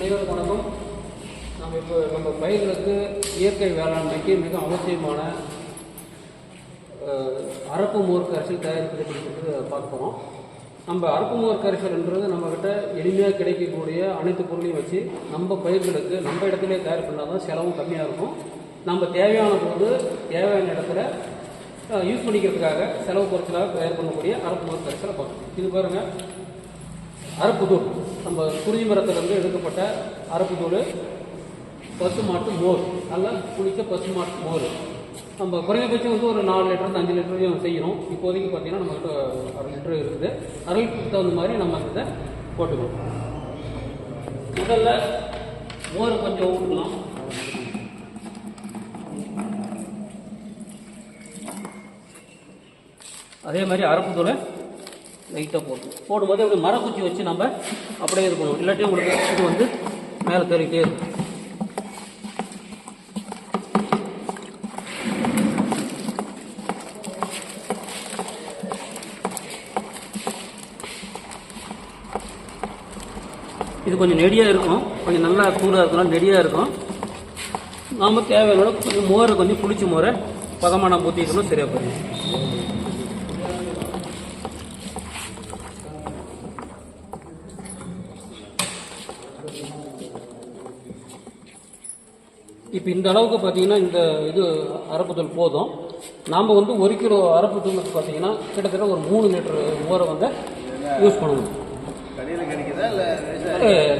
அனைவருக்கும் வணக்கம். நம்ம இப்போ நம்ம பயிர்களுக்கு இயற்கை வேளாண்மைக்கு மிக அவசியமான அரப்பு மோர் கரைசல் தயாரிப்பதை குறித்து பார்க்க போகிறோம் நம்ம அரப்பு மோர் கரைசல்ன்றது நம்மக்கிட்ட எளிமையாக கிடைக்கக்கூடிய அனைத்து பொருளையும் வச்சு நம்ம பயிர்களுக்கு நம்ம இடத்துலேயே தயார் பண்ணால் தான் செலவும் கம்மியாக இருக்கும். நம்ம தேவையான போது தேவையான இடத்துல யூஸ் பண்ணிக்கிறதுக்காக செலவு குறைச்சலாக தயார் பண்ணக்கூடிய அரப்பு மோர் கரைசலை பார்க்கணும் இது பாருங்கள் அரப்புத்தூள் நம்ம குறிஞ்சி மரத்திலிருந்து எடுக்கப்பட்ட அரப்புத்தூள் பசு மாட்டு மோர். நல்லா குளிச்ச பசு மாட்டு மோர். நம்ம குறைந்தபட்சம் வந்து ஒரு நாலு லிட்டர் அஞ்சு லிட்டரையும் செய்யணும். இப்போதைக்கு பார்த்தீங்கன்னா நம்மகிட்ட அரை லிட்டர் இருக்குது. அரை லிட்டருக்கு தகுந்த மாதிரி நம்ம இதை போட்டுக்கணும். முதல்ல மோர் கொஞ்சம் ஊட்டலாம் அதே மாதிரி அரப்புத்தூளை லைட்டாக போடணும் போடும்போது அப்படி மரக்குச்சி வச்சு நம்ம அப்படியே இது பண்ணுவோம். இல்லாட்டி உங்களுக்கு இது வந்து மேலே தெரிவிட்டே இருக்கும். இது கொஞ்சம் நெடியாக இருக்கும். கொஞ்சம் நல்லா சூடாக இருக்கணும் நெடியாக இருக்கும். நாம் தேவையான கொஞ்சம் மோரை கொஞ்சம் புளிச்சு மோரை பதமான ஊற்றிக்கணும் சரியாக போயிடும். இப்போ இந்த அளவுக்கு பார்த்தீங்கன்னா இந்த இது அரப்புத்தூள் போதும். நாம் வந்து ஒரு கிலோ அரப்புத்தூளுக்கு பார்த்தீங்கன்னா கிட்டத்தட்ட ஒரு மூணு லிட்டர் மோரை வந்து யூஸ் பண்ணணும்.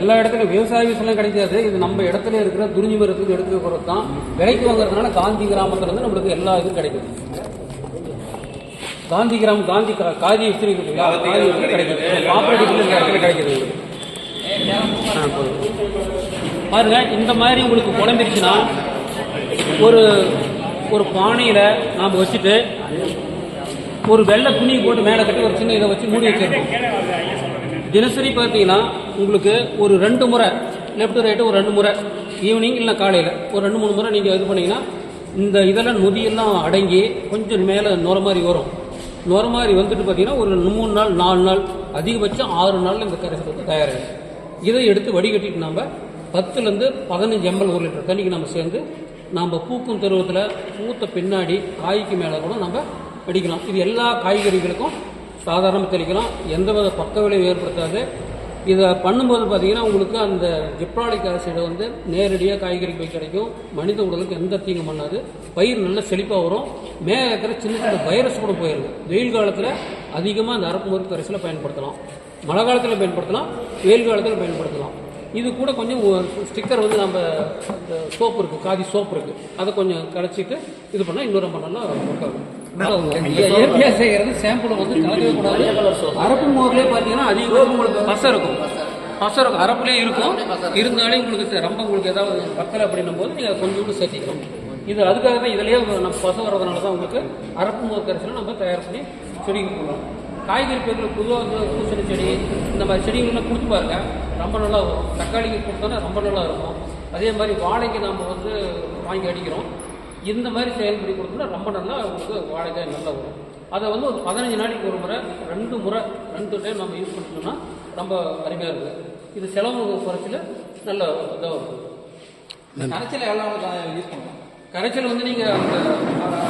எல்லா இடத்துலையும் விவசாய விஷயம் கிடைக்காது. இது நம்ம இடத்துல இருக்கிற துரிஞ்சி மரத்துக்கு எடுத்துக்க போகிறது தான். விலைக்கு வாங்குறதுனால காந்தி கிராமத்துல இருந்து நம்மளுக்கு எல்லா இதுவும் கிடைக்குது. காந்தி கிராமம் காந்தி காதி வச்சு கிடைக்குது. கிடைக்குது. பாருங்கள் பாருங்க இந்த மாதிரி உங்களுக்கு குழம்பிருச்சுன்னா ஒரு ஒரு பானையில் நாம் வச்சுட்டு ஒரு வெள்ளை துணி போட்டு மேலே கட்டி ஒரு சின்ன இதை வச்சு மூடி வச்சிருக்கோம் தினசரி பார்த்தீங்கன்னா உங்களுக்கு ஒரு ரெண்டு முறை லெஃப்ட் ரைட்டு ஒரு ரெண்டு முறை ஈவினிங் இல்லை காலையில் ஒரு ரெண்டு மூணு முறை நீங்கள் இது பண்ணீங்கன்னா இந்த இதெல்லாம் நொதியெல்லாம் அடங்கி கொஞ்சம் மேலே நுர மாதிரி வரும். நுர மாதிரி வந்துட்டு பார்த்தீங்கன்னா ஒரு மூணு நாள் நாலு நாள் அதிகபட்சம் ஆறு நாளில் இந்த கரைசல் தயாராகும் இதை எடுத்து வடிகட்டிட்டு நம்ம பத்துலேருந்து பதினஞ்சு எம்எல் ஒரு லிட்டர் தண்ணிக்கு நம்ம சேர்ந்து நம்ம பூக்கும் பருவத்தில் பூத்த பின்னாடி காய்க்கு மேலே கூட நம்ம அடிக்கலாம் இது எல்லா காய்கறிகளுக்கும் சாதாரணமாக தெளிக்கலாம். எந்த வித பக்க விளைவு ஏற்படுத்தாது. இதை பண்ணும்போது பார்த்தீங்கன்னா உங்களுக்கு அந்த ஜிப்ராலிக் ஆசிட் வந்து நேரடியாக காய்கறி போய் கிடைக்கும். மனித உடலுக்கு எந்த தீங்கும் பண்ணாது. பயிர் நல்ல செழிப்பாக வரும். மேலே இருக்கிற சின்ன சின்ன வைரஸ் கூட போயிருது. வெயில் காலத்தில் அதிகமாக அந்த அரப்பு மருந்து கரைசலை பயன்படுத்தலாம். மழை காலத்தில் பயன்படுத்தலாம். வெயில் காலத்தில் பயன்படுத்தலாம். இது கூட கொஞ்சம் ஸ்டிக்கர் வந்து நம்ம இந்த சோப்பு இருக்குது காதி சோப்பு இருக்குது அதை கொஞ்சம் கரைச்சிட்டு இது பண்ணால் இன்னும் ரொம்ப நல்லா ஒர்க் ஆகும் இயற்கையாக செய்கிறது சாம்பிளை வந்து கலக்கவே கூடாது. அரப்பு மோர்லேயே பார்த்தீங்கன்னா அதிகம் உங்களுக்கு பசை இருக்கும். பசை இருக்கும். அரப்புலேயே இருக்கும். இருந்தாலே உங்களுக்கு ரொம்ப உங்களுக்கு ஏதாவது பத்தலை அப்படின்னும் போது நீங்கள் கொஞ்சோண்டு சேர்த்திக்கணும் இது அதுக்காக தான் இதுலேயே நம்ம பசை வர்றதுனால தான் உங்களுக்கு அரப்பு மோர் கரைசலை நம்ம தயார் பண்ணி செடிக்கு போடுறோம் காய்கறி பயிர்கள் பொதுவாக வந்து பூசணி செடி இந்த மாதிரி செடிகள்லாம் கொடுத்து பாருங்க. ரொம்ப நல்லா வரும். தக்காளிக்கு கொடுத்தோன்னா ரொம்ப நல்லா இருக்கும். அதே மாதிரி வாழைக்கு நம்ம வந்து வாங்கி அடிக்கிறோம். இந்த மாதிரி செயல்படி கொடுத்தோம்னா ரொம்ப நல்லா உங்களுக்கு வாழைக்காய் நல்லா வரும். அதை வந்து ஒரு பதினஞ்சு நாளைக்கு ஒரு முறை ரெண்டு முறை ரெண்டு டைம் நம்ம யூஸ் பண்ணிட்டோம்னா ரொம்ப அருமையாக இருக்குது இது செலவு குறைச்சல நல்ல இதாக இருக்கும் கரைச்சல் எவ்வளோ யூஸ் பண்ணுவோம். கரைச்சல் வந்து நீங்கள் அந்த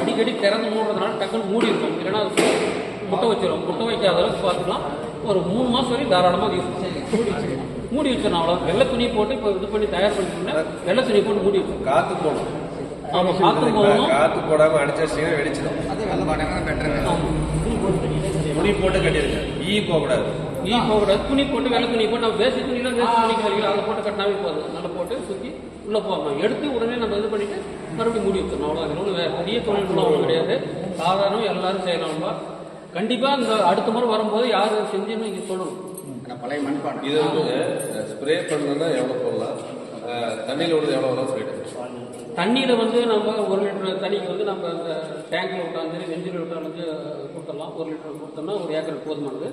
அடிக்கடி திறந்து மூடுறதுனால டக்குன்னு மூடி இருக்கும் இல்லைன்னா அது முட்டை வச்சிடும் முட்டை வைக்காத அளவுக்கு பார்த்துக்கலாம். ஒரு மூணு மாதம் வரைக்கும் தாராளமாக யூஸ் பண்ணலாம். மூடி வச்சிடணும் அவ்வளோ வெள்ளை துணி போட்டு இப்போ இது பண்ணி தயார் பண்ணிட்டோம்னா வெள்ளை துணி போட்டு மூடி வச்சிடணும். காத்து போடும் ஆமாம் காற்று போகணும் காத்து போடாம அடிச்சிருச்சீங்கன்னா வெடிச்சிடும். அது வெள்ள பெட்டருங்க ஆமாம் துணி போட்டு கட்டிடுங்க ஈ போகக்கூடாது. நீ போகக்கூடாது. துணி போட்டு வெள்ளை துணி போட்டு நம்ம வேஸ்ட் துணிலாம் வேஸ்ட் துணி கழிக்கலாம் அதை போட்டு கட்டினாவே போதும் நல்லா போட்டு சுற்றி உள்ளே போகணும் எடுத்து உடனே நம்ம இது பண்ணிட்டு மறுபடியும் மூடி வச்சிடணும். அவ்வளோ அதில் ஒன்றும் வேறு பெரிய தொழில்நுட்பம் ஒன்றும் கிடையாது. சாதாரணம் எல்லாரும் செய்யலாம்ப்பா கண்டிப்பாக இந்த அடுத்த முறை வரும்போது யார் செஞ்சுன்னு இங்கே சொல்லணும் பழைய மண்பானை இது வந்து ஸ்ப்ரே பண்ணணும்னா எவ்வளோ போடலாம்? தண்ணியில் விடுறது எவ்வளோ வரும் சொல்லிட்டு தண்ணியில் வந்து நம்ம ஒரு லிட்டர் தண்ணிக்கு வந்து நம்ம அந்த டேங்க்கில் விட்டாலும் சரி வெஞ்சில் விட்டாலும் கொடுத்துடலாம். ஒரு லிட்டர் கொடுத்தோம்னா ஒரு ஏக்கருக்கு போதுமானது.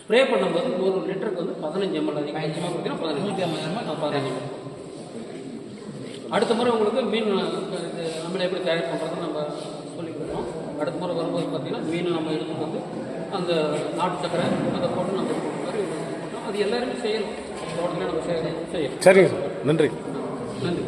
ஸ்ப்ரே பண்ணும்போது ஒரு லிட்டருக்கு வந்து பதினஞ்சு எம்எல் அதிகமாக பார்த்தீங்கன்னா பதினஞ்சு எம்எல் பதினஞ்சு ml. அடுத்த முறை உங்களுக்கு மீன் இது நம்மளை எப்படி தயார் பண்ணுறது நம்ம அடுத்த முறை வரும்போது பார்த்தீங்கன்னா மீன் நம்ம எடுத்துட்டு வந்து அந்த நாட்டு சக்கரை அதை போட்டு நம்ம அது எல்லாருமே செய்யலாம் தோட்டத்தில் நம்ம செய்ய- செய்யலாம் சரிங்க சார். நன்றி. நன்றி.